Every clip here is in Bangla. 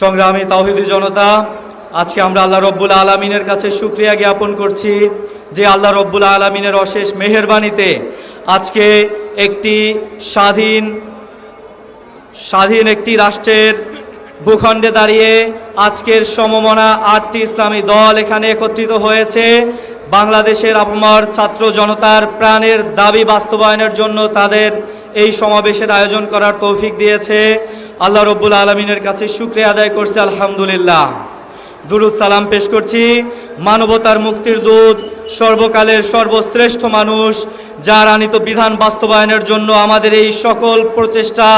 সংগ্রামী তাওহিদি জনতা, আজকে আমরা আল্লাহ রব্বুল আলমিনের কাছে সুক্রিয়া জ্ঞাপন করছি যে আল্লাহ রব্বুল আলমিনের অশেষ মেহেরবানিতে আজকে একটি স্বাধীন স্বাধীন একটি রাষ্ট্রের ভূখণ্ডে দাঁড়িয়ে আজকের সমমনা আটটি ইসলামী দল এখানে একত্রিত হয়েছে। বাংলাদেশের আপমার ছাত্র জনতার প্রাণের দাবি বাস্তবায়নের জন্য তাদের এই সমাবেশের আয়োজন করার তৌফিক দিয়েছে। আল্লাহ রব্বুল আলমিনের কাছে শুক্রিয়া আদায় করছে, আলহামদুলিল্লাহ। দুরুদ সালাম পেশ করছি। মানবতার মুক্তির দূত, সর্বকালের সর্বশ্রেষ্ঠ মানুষ, যার আনিত বিধান বাস্তবায়নের জন্য আমাদের এই সকল প্রচেষ্টা,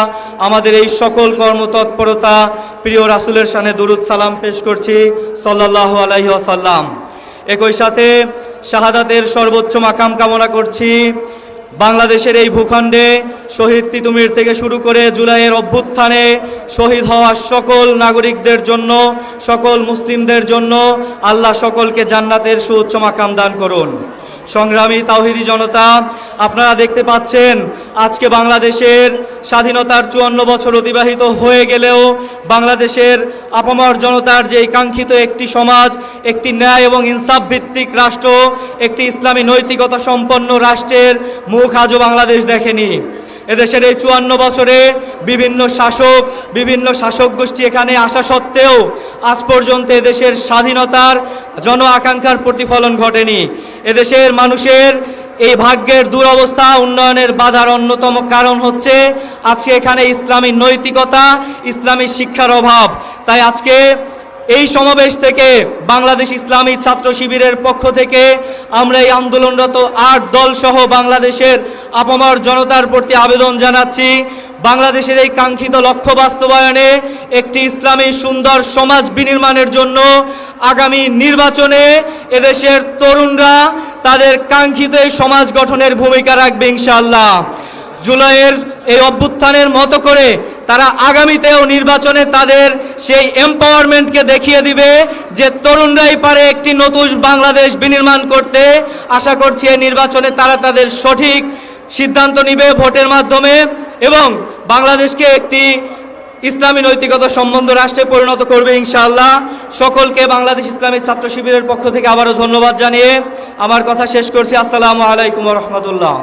আমাদের এই সকল কর্মতৎপরতা, প্রিয় রাসুলের সানে দুরুদ সালাম পেশ করছি সাল্লাহ আলাইহি আসাল্লাম একই সাথে শাহাদাতের সর্বোচ্চ মাকাম কামনা করছি। বাংলাদেশের এই ভূখণ্ডে শহীদ তিতুমির থেকে শুরু করে জুলাইয়ের অভ্যুত্থানে শহীদ হওয়া সকল নাগরিকদের জন্য, সকল মুসলিমদের জন্য আল্লাহ সকলকে জান্নাতের সুউচ্চ মাকাম দান করুন। সংগ্রামী তাওহিদি জনতা, আপনারা দেখতে পাচ্ছেন আজকে বাংলাদেশের স্বাধীনতার চুয়ান্ন বছর অতিবাহিত হয়ে গেলেও বাংলাদেশের আপামর জনতার যে একাঙ্ক্ষিত একটি সমাজ, একটি ন্যায় এবং ইনসাফ ভিত্তিক রাষ্ট্র, একটি ইসলামী নৈতিকতা সম্পন্ন রাষ্ট্রের মুখ আজও বাংলাদেশ দেখেনি। এদেশের এই চুয়ান্ন বছরে বিভিন্ন শাসক বিভিন্ন শাসক গোষ্ঠী এখানে আসা সত্ত্বেও আজ পর্যন্ত এদেশের স্বাধীনতার জন আকাঙ্ক্ষার প্রতিফলন ঘটেনি। এদেশের মানুষের এই ভাগ্যের দুরবস্থা, উন্নয়নের বাধার অন্যতম কারণ হচ্ছে আজকে এখানে ইসলামী নৈতিকতা, ইসলামী শিক্ষার অভাব। তাই আজকে এই সমাবেশ থেকে বাংলাদেশ ইসলামী ছাত্র শিবিরের পক্ষ থেকে আমরা এই আন্দোলনরত আট দল সহ বাংলাদেশের আপামর জনতার প্রতি আবেদন জানাচ্ছি, বাংলাদেশের এই কাঙ্ক্ষিত লক্ষ্য বাস্তবায়নে একটি ইসলামী সুন্দর সমাজ বিনির্মাণের জন্য আগামী নির্বাচনে এদেশের তরুণরা তাদের কাঙ্ক্ষিত এই সমাজ গঠনের ভূমিকা রাখবে ইনশাআল্লাহ। জুলাইয়ের এই অভ্যুত্থানের মতো করে তারা আগামীতেও নির্বাচনে তাদের সেই এম্পাওয়ারমেন্টকে দেখিয়ে দিবে যে তরুণরাই পারে একটি নতুন বাংলাদেশ বিনির্মাণ করতে। আশা করছি এই নির্বাচনে তারা তাদের সঠিক সিদ্ধান্ত নিবে ভোটের মাধ্যমে এবং বাংলাদেশকে একটি ইসলামী নৈতিকতা সম্বন্ধ রাষ্ট্রে পরিণত করবে ইনশাআল্লাহ। সকলকে বাংলাদেশ ইসলামী ছাত্র শিবিরের পক্ষ থেকে আবারও ধন্যবাদ জানিয়ে আমার কথা শেষ করছি। আসসালামু আলাইকুম রহমতুল্লাহ।